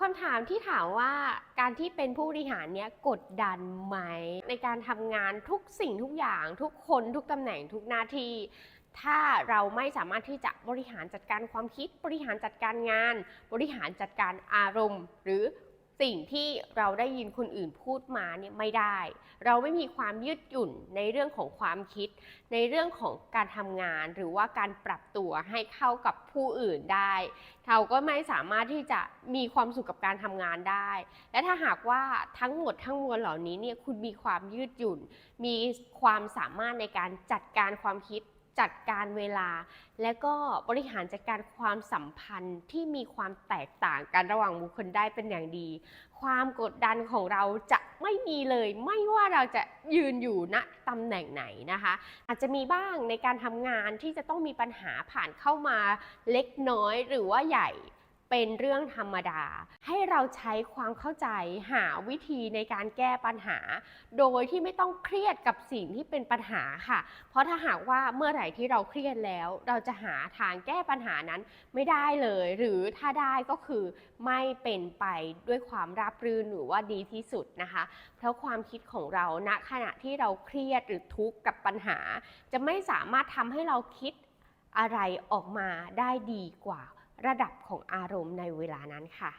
คำถามที่ถามว่าการที่เป็นผู้บริหารเนี้ยกดดันไหม ในการทำงานทุกสิ่งทุกอย่างทุกคนทุกตำแหน่งทุกหน้าที่ถ้าเราไม่สามารถที่จะบริหารจัดการความคิด บริหารจัดการงาน บริหารจัดการอารมณ์ หรือ สิ่งที่เราได้ยินคนอื่นพูดมาเนี่ยไม่ได้ เราไม่มีความยืดหยุ่นในเรื่องของความคิด ในเรื่องของการทำงาน หรือว่าการปรับตัวให้เข้ากับผู้อื่นได้ เราก็ไม่สามารถที่จะมีความสุขกับการทำงานได้ และถ้าหากว่าทั้งหมดทั้งมวลเหล่านี้เนี่ยคุณมีความยืดหยุ่น มีความสามารถในการจัดการความคิด จัดการเวลา และก็บริหารจัดการความสัมพันธ์ที่มีความแตกต่างกันระหว่างบุคคลได้เป็นอย่างดี ความกดดันของเราจะไม่มีเลย ไม่ว่าเราจะยืนอยู่ณตำแหน่งไหนนะคะ อาจจะมีบ้างในการทำงานที่จะต้องมีปัญหาผ่านเข้ามาเล็กน้อยหรือว่าใหญ่ เป็นเรื่องธรรมดา ให้เราใช้ความเข้าใจหาวิธีในการแก้ปัญหา โดยที่ไม่ต้องเครียดกับสิ่งที่เป็นปัญหาค่ะ เพราะถ้าหากว่าเมื่อไหร่ที่เราเครียดแล้ว เราจะหาทางแก้ปัญหานั้นไม่ได้เลย หรือถ้าได้ก็คือไม่เป็นไปด้วยความราบรื่นหรือว่าดีที่สุดนะคะ เพราะความคิดของเราณขณะที่เราเครียดหรือทุกข์กับปัญหา จะไม่สามารถทำให้เราคิดอะไรออกมาได้ดีกว่า ระดับของอารมณ์ในเวลานั้นค่ะ